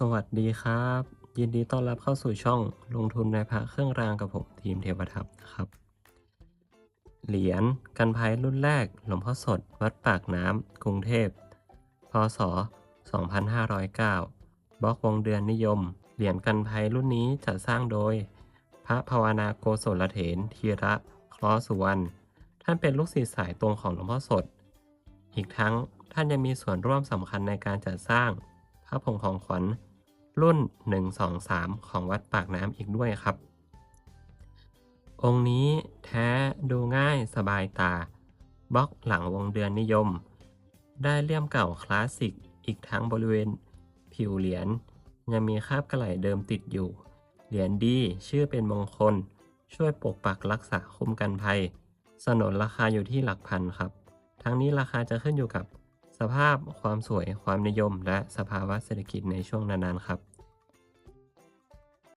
สวัสดีครับ ยินดีต้อนรับเข้าสู่ช่องลงทุนในพระเครื่องรางกับผมทีมเทวทัพนะครับ เหรียญกันภัยรุ่นแรกหลวงพ่อสด วัดปากน้ำกรุงเทพพศ 2509 บล็อกวงเดือนนิยม เหรียญกันภัยรุ่นนี้จัดสร้างโดย พระภาวนาโกศลเถรธีระคลอสุวรรณท่านเป็นลูกศิษย์สายตรงของหลวงพ่อสด อีกทั้งท่านยังมีส่วนร่วมสำคัญในการจัดสร้าง พระผงของขวัญรุ่น 123 ของวัดปากน้ำอีกด้วยครับ องค์นี้แท้ดูง่ายสบายตา บล็อกหลังวงเดือนนิยม ได้เลี่ยมเก่าคลาสสิกอีกทั้งบริเวณผิวเหรียญยังมีคราบกระไหลเดิมติดอยู่ เหรียญดีชื่อเป็นมงคล ช่วยปกปักรักษาคุ้มกันภัย สนนราคาอยู่ที่หลักพันครับ ทั้งนี้ราคาจะขึ้นอยู่กับ สภาพความสวยความนิยม และสภาวะเศรษฐกิจในช่วงนั้นๆครับ